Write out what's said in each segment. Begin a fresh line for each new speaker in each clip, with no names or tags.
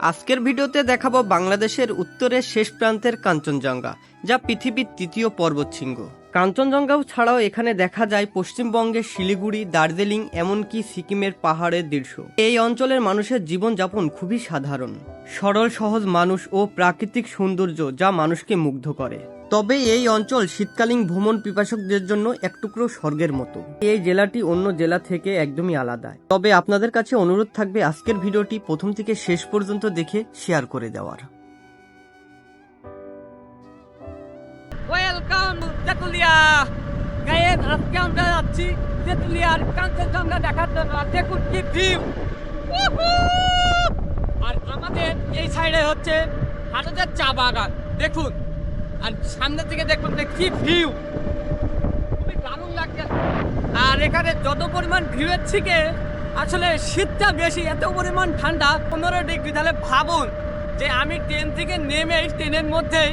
আজকের ভিডিওতে দেখাবো বাংলাদেশের উত্তরের শেষ প্রান্তের কাঞ্চনজঙ্ঘা, যা পৃথিবীর তৃতীয় পর্বত পর্বতশৃঙ্গ। কাঞ্চনজঙ্ঘাও ছাড়াও এখানে দেখা যায় পশ্চিমবঙ্গের শিলিগুড়ি, দার্জিলিং, এমনকি সিকিমের পাহাড়ের দৃশ্য। এই অঞ্চলের মানুষের জীবনযাপন খুবই সাধারণ। সরল, সহজ মানুষ ও প্রাকৃতিক সৌন্দর্য যা মানুষকে মুগ্ধ করে। তবে এই অঞ্চল শীতকালীন ভ্রমণ পিপাসকদের জন্য এক টুকরো স্বর্গের মতো। এই জেলাটি অন্য জেলা থেকে একদমই আলাদা। তবে আপনাদের কাছে অনুরোধ থাকবে আজকের ভিডিওটি প্রথম থেকে শেষ পর্যন্ত দেখে শেয়ার করে দেওয়ার।
ওয়েলকাম তেতুলিয়া। গায়ের আজকে আমরা যাচ্ছি তেতুলিয়ার কাঞ্চনজঙ্ঘা দেখার জন্য। দেখুন কি ভিউ। আর আমাদের এই সাইডে হচ্ছে ভারতের চা বাগান। দেখুন। আর সামনে থেকে দেখুন যে কি ভিউ খুবই দারুণ লাগছে। আর এখানে যত পরিমাণ ভিউয়ের থেকে আসলে শীতটা বেশি, এত পরিমাণ ঠান্ডা, পনেরো ডিগ্রি তাহলে ভাবুন যে আমি ট্রেন থেকে নেমে ট্রেনের মধ্যেই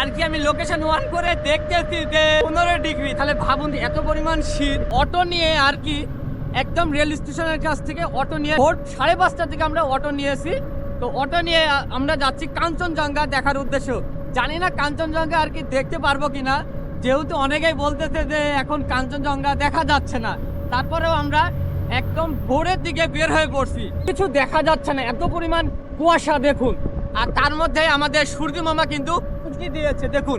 আর কি আমি লোকেশন ওয়ান করে দেখতেছি যে পনেরো ডিগ্রি তাহলে ভাবুন এত পরিমাণ শীত। অটো নিয়ে আর কি একদম রেল স্টেশনের কাছ থেকে অটো নিয়ে ভোর সাড়ে পাঁচটা থেকে আমরা অটো নিয়েছি। তো অটো নিয়ে আমরা যাচ্ছি কাঞ্চনজঙ্ঘা দেখার উদ্দেশ্য। জানি না কাঞ্চনজঙ্ঘা আর কি দেখতে পারব কিনা। যেহেতু অনেকেই বলতেছে যে এখন কাঞ্চনজঙ্ঘা দেখা যাচ্ছে না। তারপরেও আমরা একদম ভোরের দিকে বের হয়ে পড়ছি। কিছু দেখা যাচ্ছে না, এত পরিমাণ কুয়াশা দেখুন। আর তার মধ্যে আমাদের সূর্য মামা কিন্তু উঠে দিয়েছে, দেখুন।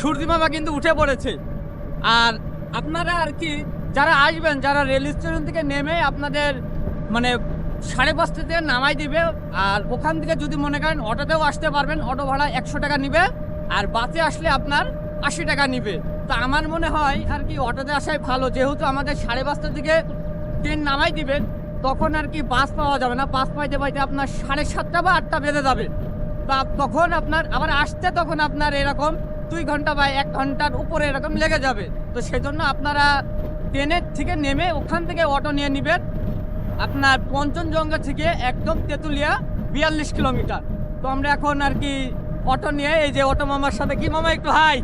সূর্য মামা কিন্তু উঠে পড়েছে। আর আপনারা আর কি যারা আসবেন, যারা রেল স্টেশন থেকে নেমে আপনাদের মানে সাড়ে পাঁচটাতে নামাই দিবে। আর ওখান থেকে যদি মনে করেন অটোতেও আসতে পারবেন, অটো ভাড়া একশো টাকা নিবে। আর বাসে আসলে আপনার আশি টাকা নিবে। তা আমার মনে হয় আর কি অটোতে আসাই ভালো। যেহেতু আমাদের সাড়ে পাঁচটার দিকে ট্রেন নামাই দিবেন তখন আর কি বাস পাওয়া যাবে না। বাস পাইতে পাইতে আপনার সাড়ে সাতটা বা আটটা বেঁধে যাবে। তা তখন আপনার, আবার আসতে তখন আপনার এরকম দুই ঘণ্টা বা এক ঘণ্টার উপরে এরকম লেগে যাবে। তো সেজন্য আপনারা ট্রেনের থেকে নেমে ওখান থেকে অটো নিয়ে নেবেন। আপনার পঞ্চনজঙ্ঘা থেকে একদম তেঁতুলিয়া বিয়াল্লিশ কিলোমিটার। তো আমরা এখন আর কি অটো নিয়ে এই যে অটো মামার সাথে। কি মামা একটু হাই?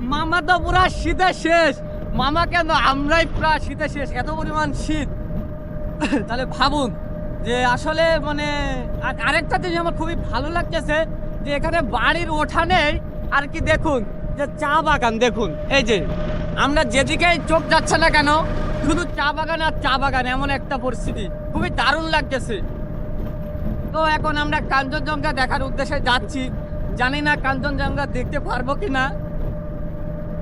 মামা তো পুরা শীতে শেষ। মামা কেন? আমরাই প্রায় শীতে শেষ। এত পরিমাণ শীত। তাহলে ভাবুন যে আসলে মানে আর- আরেকটা জিনিস আমার খুবই ভালো লাগতেছে যে এখানে বাড়ির ওঠানে আর কি দেখুন যে চা বাগান দেখুন। এই যে আমরা যেদিকে চোখ যাচ্ছে না কেন শুধু চা বাগান আর চা বাগান এমন একটা পরিস্থিতি। খুবই দারুণ লাগতেছে। তো এখন আমরা কাঞ্চনজঙ্ঘা দেখার উদ্দেশ্যে যাচ্ছি। জানি না কাঞ্চনজঙ্ঘা দেখতে পারব কি না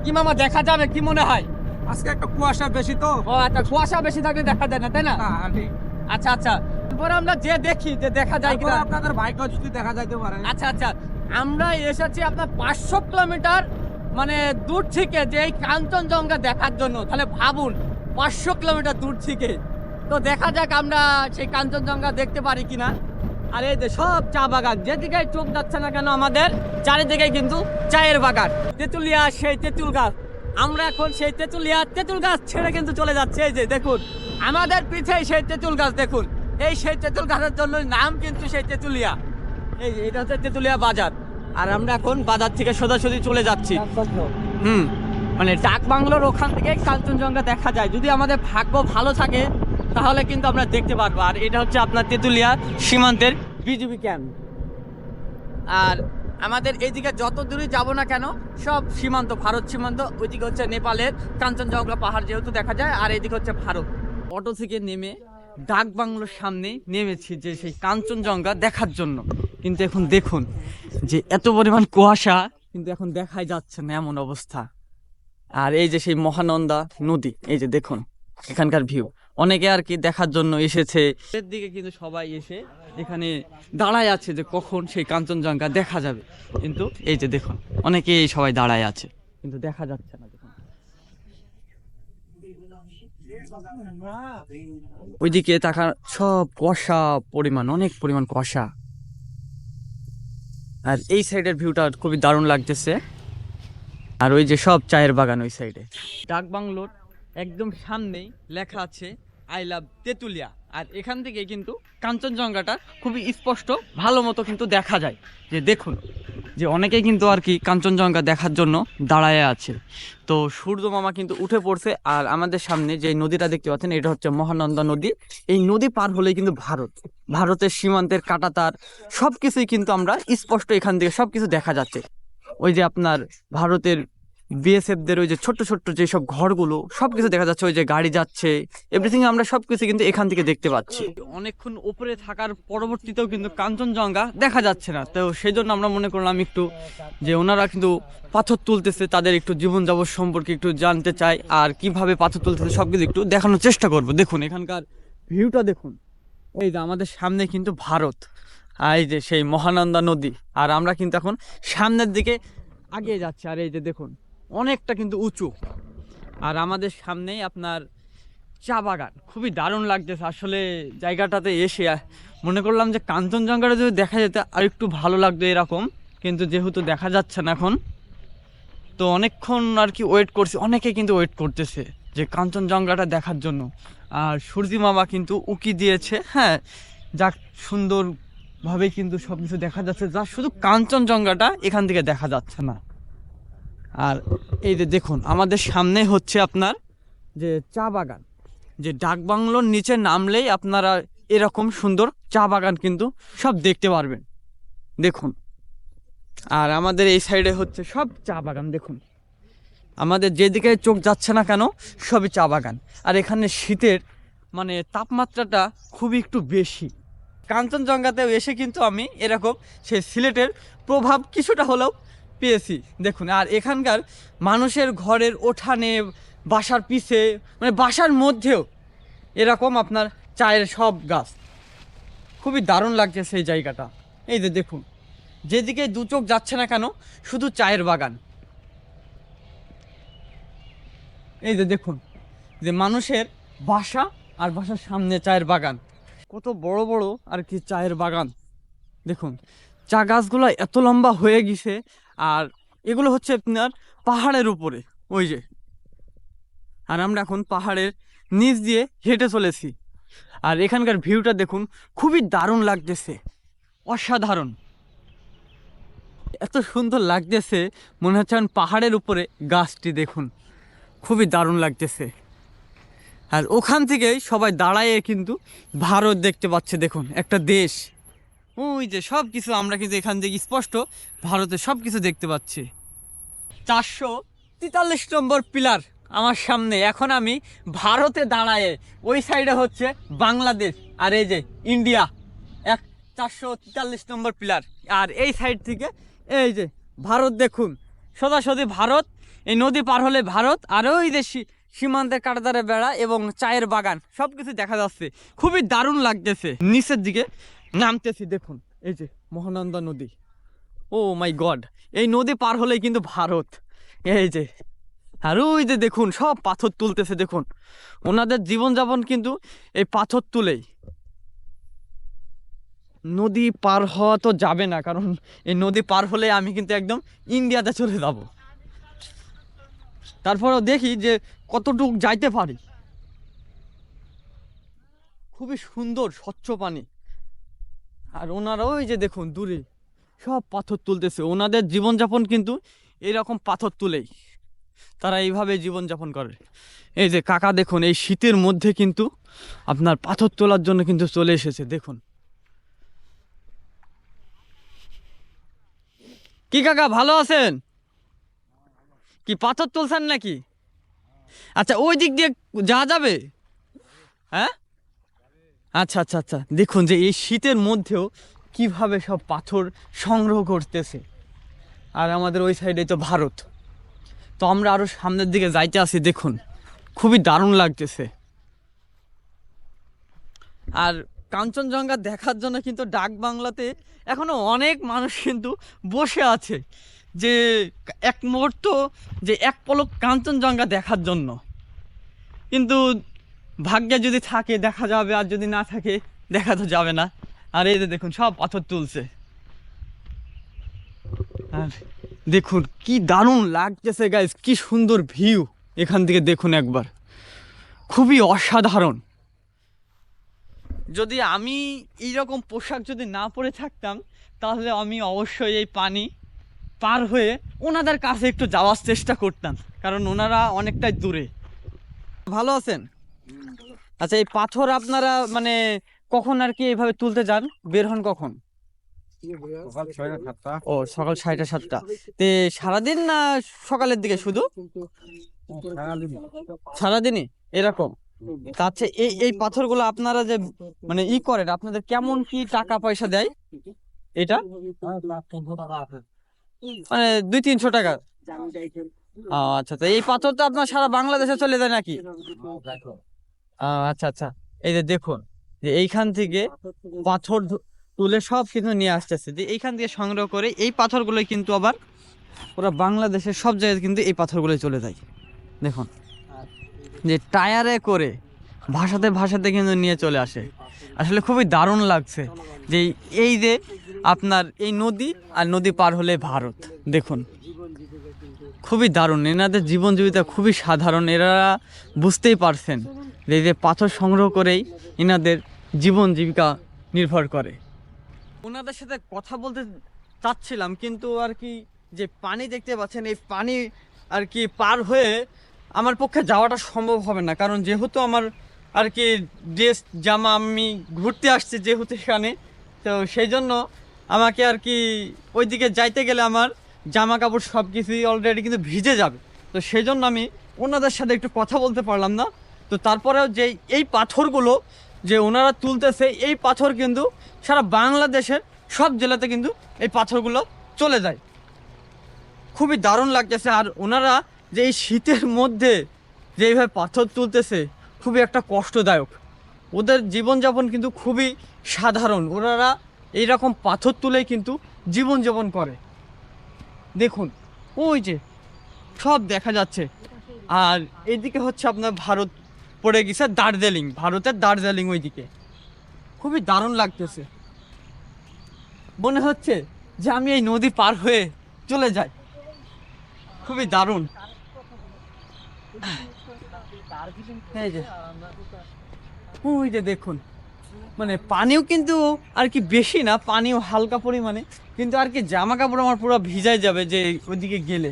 কি মামা দেখা যাবে? কি মনে হয়?
আজকে একটা কুয়াশা বেশি তো।
ও একটা কুয়াশা বেশি থাকলে দেখা যায় না তাই না? আচ্ছা আচ্ছা। তারপরে আমরা যে দেখি যে দেখা যায় কিনা।
আপনাদের ভাগ্য যদি দেখা যাইতে পারে।
আচ্ছা আচ্ছা। আমরা এসেছি আপনার পাঁচশো কিলোমিটার মানে দূর থেকে যে এই কাঞ্চনজঙ্ঘা দেখার জন্য। তাহলে ভাবুন পাঁচশো কিলোমিটার দূর থেকে। তো দেখা যাক আমরা সেই কাঞ্চনজঙ্ঘা দেখতে পারি কিনা। আর এই যে সব চা বাগান যেদিকে চোখ যাচ্ছে না কেন আমাদের চারিদিকে কিন্তু চায়ের বাগান। তেঁতুলিয়া সেই তেঁতুল গাছ। আমরা এখন সেই তেঁতুলিয়া তেঁতুল গাছ ছেড়ে কিন্তু চলে যাচ্ছে। এই যে দেখুন আমাদের পিছে সেই তেঁতুল গাছ দেখুন। এই সেই তেঁতুল গাছের জন্য নাম কিন্তু সেই তেঁতুলিয়া। এই যে এটা হচ্ছে তেঁতুলিয়া বাজার। আর আমরা এখন বাজার থেকে সোজাসুজি চলে যাচ্ছি। হুম। মানে ডাক বাংলোর ওখান থেকে কাঞ্চনজঙ্ঘা দেখা যায়। যদি আমাদের ভাগ্য ভালো থাকে, তাহলে কিন্তু আমরা দেখতে পারব। আর এটা হচ্ছে আপনার তেঁতুলিয়া সীমান্তের বিজিবি ক্যাম্প। আর আমাদের এইদিকে যত দূরে যাব না কেন, সব সীমান্ত, ভারত সীমান্ত, ওইদিকে হচ্ছে নেপালের কাঞ্চনজঙ্ঘা পাহাড় যেহেতু দেখা যায়, আর এইদিকে হচ্ছে ভারত। অটো থেকে নেমে ডাক বাংলোর সামনে নেমেছি যে সেই কাঞ্চনজঙ্ঘা দেখার জন্য। কিন্তু এখন দেখুন যে এত পরিমাণ কুয়াশা, কিন্তু এখন দেখাই যাচ্ছে না এমন অবস্থা। আর এই যে সেই মহানন্দা নদী, এই যে দেখুন, এখানকার ভিউ অনেকে আর কি দেখার জন্য এসেছে। এর দিকে কিন্তু সবাই এসে এখানে দাঁড়ায় আছে যে কখন সেই কাঞ্চনজঙ্ঘা দেখা যাবে। কিন্তু এই যে দেখুন, অনেকেই সবাই দাঁড়ায় আছে, কিন্তু দেখা যাচ্ছে না, দেখুন। ওইদিকে তাকা সব কুয়াশা পরিমাণ, অনেক পরিমাণ কুয়াশা। আর এই সাইডের ভিউটা খুবই দারুণ লাগতেছে। আর ওই যে সব চায়ের বাগান ওই সাইডে ডাক বাংলোর একদম সামনেই লেখা আছে, আই লাভ তেঁতুলিয়া। আর এখান থেকে কিন্তু কাঞ্চনজঙ্ঘাটা খুবই স্পষ্ট, ভালো মতো কিন্তু দেখা যায়। যে দেখুন, যে অনেকেই কিন্তু আর কি কাঞ্চনজঙ্ঘা দেখার জন্য দাঁড়ায় আছে। তো সূর্য মামা কিন্তু উঠে পড়ছে, আর আমাদের সামনে যে নদীটা দেখতে পাচ্ছেন, এটা হচ্ছে মহানন্দা নদী। এই নদী পার হলেই কিন্তু ভারত, ভারতের সীমান্তের কাটাতার সব কিছুই কিন্তু আমরা স্পষ্ট এখান থেকে সব কিছু দেখা যাচ্ছে। ওই যে আপনার ভারতের বিএসএফদের ওই যে ছোট্ট ছোট্ট যেসব ঘরগুলো সব কিছু দেখা যাচ্ছে, ওই যে গাড়ি যাচ্ছে এভরিথিং আমরা সব কিছু কিন্তু এখান থেকে দেখতে পাচ্ছি। অনেকক্ষণ উপরে থাকার পরবর্তীতেও কিন্তু কাঞ্চনজঙ্ঘা দেখা যাচ্ছে না। তো সেই জন্য আমরা মনে করলাম একটু যে ওনারা কিন্তু পাথর তুলতেছে, তাদের একটু জীবনযাপন সম্পর্কে একটু জানতে চাই, আর কীভাবে পাথর তুলতেছে সব কিছু একটু দেখানোর চেষ্টা করব। দেখুন, এখানকার ভিউটা দেখুন। এই যে আমাদের সামনে কিন্তু ভারত। আর এই যে সেই মহানন্দা নদী। আর আমরা কিন্তু এখন সামনের দিকে আগিয়ে যাচ্ছি। আর এই যে দেখুন, অনেকটা কিন্তু উঁচু। আর আমাদের সামনেই আপনার চা বাগান। খুবই দারুণ লাগতেছে। আসলে জায়গাটাতে এসে মনে করলাম যে কাঞ্চনজঙ্ঘাটা যদি দেখা যেত, আর একটু ভালো লাগতো এরকম। কিন্তু যেহেতু দেখা যাচ্ছে না এখন, তো অনেকক্ষণ আর কি ওয়েট করছে। অনেকে কিন্তু ওয়েট করতেছে যে কাঞ্চনজঙ্ঘাটা দেখার জন্য। আর সূর্যি মামা কিন্তু উকি দিয়েছে। হ্যাঁ যাক সুন্দরভাবে কিন্তু সব কিছু দেখা যাচ্ছে, যা শুধু কাঞ্চনজঙ্ঘাটা এখান থেকে দেখা যাচ্ছে না। আর এই যে দেখুন, আমাদের সামনে হচ্ছে আপনার যে চা বাগান। যে ডাক বাংলোর নিচে নামলেই আপনারা এরকম সুন্দর চা বাগান কিন্তু সব দেখতে পারবেন। দেখুন, আর আমাদের এই সাইডে হচ্ছে সব চা বাগান, দেখুন। আমাদের যেদিকে চোখ যাচ্ছে না কেন, সবই চা বাগান। আর এখানে শীতের মানে তাপমাত্রাটা খুবই একটু বেশি। কাঞ্চনজঙ্ঘাতেও এসে কিন্তু আমি এরকম সেই সিলেটের প্রভাব কিছুটা হলেও পেয়েছি। দেখুন, আর এখানকার মানুষের ঘরের ওঠানে, বাসার পিছে মানে বাসার মধ্যেও এরকম আপনার চায়ের সব গাছ। খুবই দারুণ লাগছে সেই জায়গাটা। এই যে দেখুন, যেদিকে দু চোখ যাচ্ছে না কেন, শুধু চায়ের বাগান। এই যে দেখুন, যে মানুষের বাসা আর বাসার সামনে চায়ের বাগান। কত বড় বড় আর কি চায়ের বাগান। দেখুন, চা গাছগুলো এত লম্বা হয়ে গেছে আর এগুলো হচ্ছে আপনার পাহাড়ের উপরে, ওই যে। আর আমরা এখন পাহাড়ের নিচ দিয়ে হেঁটে চলেছি। আর এখানকার ভিউটা দেখুন, খুবই দারুণ লাগতেছে, অসাধারণ। এত সুন্দর লাগতেছে, মনে হচ্ছে পাহাড়ের উপরে গাছটি দেখুন, খুবই দারুণ লাগতেছে। আর ওখান থেকেই সবাই দাঁড়ায় কিন্তু ভারত দেখতে পাচ্ছে, দেখুন, একটা দেশ। ওই যে সব কিছু আমরা কিন্তু এখান থেকে স্পষ্ট ভারতে সব কিছু দেখতে পাচ্ছি। চারশো তেতাল্লিশ নম্বর পিলার আমার সামনে। এখন আমি ভারতে দাঁড়ায়, ওই সাইডে হচ্ছে বাংলাদেশ আর এই যে ইন্ডিয়া। এক, চারশো তেতাল্লিশ নম্বর পিলার। আর এই সাইড থেকে এই যে ভারত, দেখুন, সোজাসুজি ভারত, এই নদী পার হলে ভারত, আর ওই সী- সীমান্তের কাটাতারে বেড়া এবং চায়ের বাগান সব কিছু দেখা যাচ্ছে। খুবই দারুণ লাগতেছে। নিচের দিকে নামতেছি, দেখুন, এই যে মহানন্দা নদী। ও মাই গড, এই নদী পার হলেই কিন্তু ভারত। এই যে, আর ওই যে দেখুন, সব পাথর তুলতেছে, দেখুন। ওনাদের জীবনযাপন কিন্তু এই পাথর তুলেই। নদী পার হওয়া তো যাবে না, কারণ এই নদী পার হলে আমি কিন্তু একদম ইন্ডিয়াতে চলে যাব। তারপরেও দেখি যে কতটুক যাইতে পারি? খুবই সুন্দর, স্বচ্ছ পানি। আর ওনারা ওই যে দেখুন, দূরে সব পাথর তুলতেছে। ওনাদের জীবনযাপন কিন্তু এরকম পাথর তুলেই। তারা এইভাবে জীবনযাপন করে। এই যে কাকা দেখুন, এই শীতের মধ্যে কিন্তু আপনার পাথর তোলার জন্য কিন্তু চলে এসেছে, দেখুন। কি কাকা, ভালো আছেন? কি পাথর তুলছেন নাকি? আচ্ছা ওই দিক দিয়ে যাওয়া যাবে? হ্যাঁ? আচ্ছা আচ্ছা আচ্ছা। দেখুন যে এই শীতের মধ্যেও কীভাবে সব পাথর সংগ্রহ করতেছে। আর আমাদের ওই সাইডে তো ভারত। তো আমরা আরও সামনের দিকে যাইতে আসি, দেখুন। খুবই দারুণ লাগতেছে। আর কাঞ্চনজঙ্ঘা দেখার জন্য কিন্তু ডাক বাংলাতে এখনও অনেক মানুষ কিন্তু বসে আছে। যে এক মুহূর্ত যে এক পলক কাঞ্চনজঙ্ঘা দেখার জন্য। কিন্তু ভাগ্যে যদি থাকে, দেখা যাবে, আর যদি না থাকে, দেখা তো যাবে না। আর এই যে দেখুন, সব পাথর তুলছে। আর দেখুন, কি দারুণ লাগতেছে গাইজ কি সুন্দর ভিউ এখান থেকে দেখুন একবার। খুবই অসাধারণ। যদি আমি এইরকম পোশাক যদি না পরে থাকতাম, তাহলে আমি অবশ্যই এই পানি পার হয়ে ওনাদের কাছে একটু যাওয়ার চেষ্টা করতাম কারণ ওনারা অনেকটাই দূরে। ভালো আছেন? আচ্ছা এই পাথর আপনারা মানে কখন আর কি এইভাবে তুলতে যান? বের হন কখন? ও সকাল ছয়টা সাতটা। তে সারাদিন না সকালের দিকে শুধু? সারাদিনই? এরকম? তা আচ্ছা এই এই পাথরগুলো আপনারা যে মানে ই করেন আপনাদের কেমন কি টাকা পয়সা দেয়? এটা? মানে দুই তিনশো টাকা আচ্ছা আচ্ছা এই পাথর তো আপনার সারা বাংলাদেশে চলে যায় নাকি? আচ্ছা আচ্ছা। এই যে দেখুন, যে এইখান থেকে পাথর তুলে সব কিন্তু নিয়ে আসতেছে। যে এইখান থেকে সংগ্রহ করে এই পাথরগুলো কিন্তু আবার ওরা বাংলাদেশের সব জায়গায় কিন্তু এই পাথরগুলো চলে যায়। দেখুন, যে টায়ারে করে ভাষাতে ভাষাতে কিন্তু নিয়ে চলে আসে। আসলে খুবই দারুণ লাগছে যে এই যে আপনার এই নদী আর নদী পার হলে ভারত। দেখুন, খুবই দারুণ। এনাদের জীবন জীবিকা খুবই সাধারণ। এরা বুঝতেই পারছেন যে এই যে পাথর সংগ্রহ করেই এনাদের জীবন জীবিকা নির্ভর করে। ওনাদের সাথে কথা বলতে চাচ্ছিলাম, কিন্তু আর কি যে পানি দেখতে পাচ্ছেন, এই পানি আর কি পার হয়ে আমার পক্ষে যাওয়াটা সম্ভব হবে না। কারণ যেহেতু আমার আর কি ড্রেস, জামা আমি ঘুরতে আসছি যেহেতু এখানে তো সেই জন্য আমাকে আর কি ওইদিকে যাইতে গেলে আমার জামা কাপড় সব কিছুই অলরেডি কিন্তু ভিজে যাবে। তো সেই জন্য আমি ওনাদের সাথে একটু কথা বলতে পারলাম না। তো তারপরেও যে এই পাথরগুলো যে ওনারা তুলতেছে, এই পাথর কিন্তু সারা বাংলাদেশের সব জেলাতে কিন্তু এই পাথরগুলো চলে যায়। খুবই দারুণ লাগতেছে। আর ওনারা যে এই শীতের মধ্যে যে এইভাবে পাথর তুলতেছে, খুবই একটা কষ্টদায়ক। ওদের জীবনযাপন কিন্তু খুবই সাধারণ। ওনারা এইরকম পাথর তুলেই কিন্তু জীবন জীবনযাপন করে। দেখুন, ওই যে সব দেখা যাচ্ছে। আর এইদিকে হচ্ছে আপনার ভারত পড়ে গেছে দার্জিলিং, ভারতের দার্জিলিং ওইদিকে। খুবই দারুণ লাগতেছে। মনে হচ্ছে যে আমি এই নদী পার হয়ে চলে যাই। খুবই দারুণ। এই ওই যে দেখুন মানে পানিও কিন্তু আর কি বেশি না, পানিও হালকা পরিমাণে। কিন্তু আর কি জামা কাপড় আমার পুরো ভিজাই যাবে যে ওইদিকে গেলে।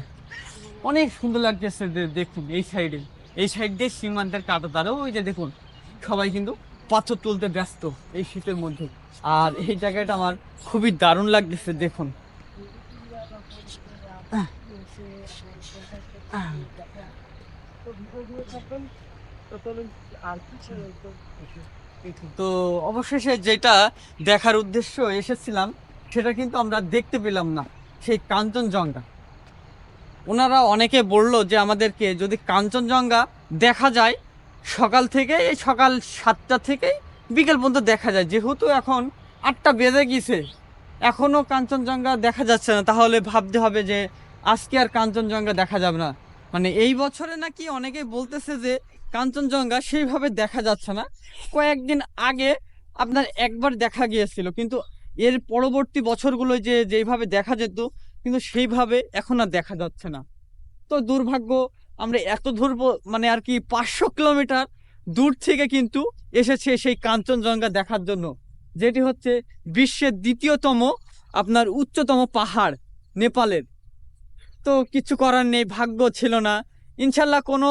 অনেক সুন্দর লাগতেছে দেখুন এই সাইডে। এই সাইড দিয়ে সীমান্তের কাটা তারা ওই যে দেখুন, সবাই কিন্তু পাথর তুলতে ব্যস্ত এই শীতের মধ্যে। আর এই জায়গাটা আমার খুবই দারুণ লাগতেছে, দেখুন। তো অবশেষে যেটা দেখার উদ্দেশ্য এসেছিলাম, সেটা কিন্তু আমরা দেখতে পেলাম না, সেই কাঞ্চনজঙ্ঘা। ওনারা অনেকে বলল যে আমাদেরকে যদি কাঞ্চনজঙ্ঘা দেখা যায়, সকাল থেকে এই সকাল সাতটা থেকে বিকেল পর্যন্ত দেখা যায়। যেহেতু এখন আটটা বেজে গেছে এখনও কাঞ্চনজঙ্ঘা দেখা যাচ্ছে না। তাহলে ভাবতে হবে যে আজকে আর কাঞ্চনজঙ্ঘা দেখা যাবে না। মানে এই বছরে নাকি অনেকে বলতেছে যে কাঞ্চনজঙ্ঘা সেইভাবে দেখা যাচ্ছে না। কয়েকদিন আগে আপনার একবার দেখা গিয়েছিল, কিন্তু এর পরবর্তী বছরগুলো যে যেইভাবে দেখা যেত, কিন্তু সেইভাবে এখন আর দেখা যাচ্ছে না। তো দুর্ভাগ্য, আমরা এত দূর মানে আর কি পাঁচশো কিলোমিটার দূর থেকে কিন্তু এসেছে সেই কাঞ্চনজঙ্ঘা দেখার জন্য, যেটি হচ্ছে বিশ্বের দ্বিতীয়তম, আপনার উচ্চতম পাহাড়, নেপালের। তো কিছু করার নেই, ভাগ্য ছিল না। ইনশাল্লাহ কোনো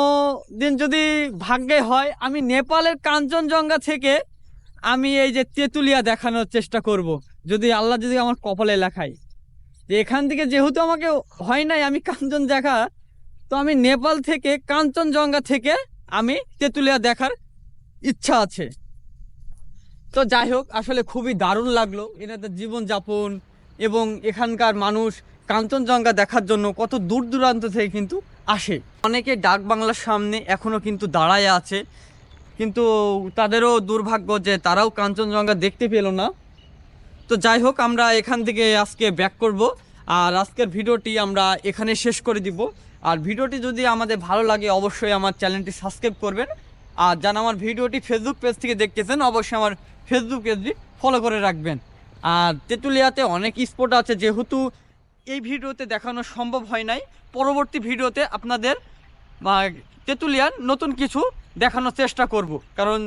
দিন যদি ভাগ্যে হয়, আমি নেপালের কাঞ্চনজঙ্ঘা থেকে আমি এই যে তেঁতুলিয়া দেখানোর চেষ্টা করব। যদি আল্লাহ যদি আমার কপালে লেখায়। যে এখান থেকে যেহেতু আমাকে হয় নাই, আমি কাঞ্চনজঙ্ঘা, তো আমি নেপাল থেকে কাঞ্চনজঙ্ঘা থেকে আমি তেঁতুলিয়া দেখার ইচ্ছা আছে। তো যাই হোক, আসলে খুবই দারুণ লাগল। এনাদের জীবনযাপন এবং এখানকার মানুষ কাঞ্চনজঙ্ঘা দেখার জন্য কত দূর দূরান্ত থেকে কিন্তু আসে। অনেকে ডাক বাংলার সামনে এখনও কিন্তু দাঁড়ায় আছে। কিন্তু তাদেরও দুর্ভাগ্য যে তারাও কাঞ্চনজঙ্ঘা দেখতে পেল না। তো যাই হোক, আমরা এখান থেকে আজকে ব্যাক করব। আর আজকের ভিডিওটি আমরা এখানে শেষ করে দিব। আর ভিডিওটি যদি আমাদের ভালো লাগে, অবশ্যই আমার চ্যানেলটি সাবস্ক্রাইব করবেন। আর যারা আমার ভিডিওটি ফেসবুক পেজ থেকে দেখতেছেন, অবশ্যই আমার ফেসবুক পেজটি ফলো করে রাখবেন। আর তেঁতুলিয়াতে অনেক স্পট আছে, যেহেতু এই ভিডিওতে দেখানো সম্ভব হয় নাই। পরবর্তী ভিডিওতে আপনাদের তেঁতুলিয়ার নতুন কিছু দেখানোর চেষ্টা করব। কারণ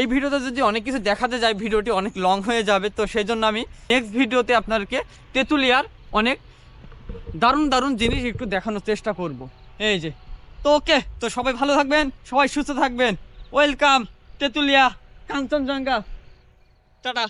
এই ভিডিওতে যদি অনেক কিছু দেখাতে যায় ভিডিওটি অনেক লং হয়ে যাবে, তো সেই জন্য আমি নেক্সট ভিডিওতে আপনাদেরকে তেঁতুলিয়ার অনেক দারুণ দারুণ জিনিস একটু দেখানোর চেষ্টা করব। এই যে, তো ওকে, তো সবাই ভালো থাকবেন, সবাই সুস্থ থাকবেন। ওয়েলকাম তেঁতুলিয়া, কাঞ্চনজঙ্ঘা। টাটা।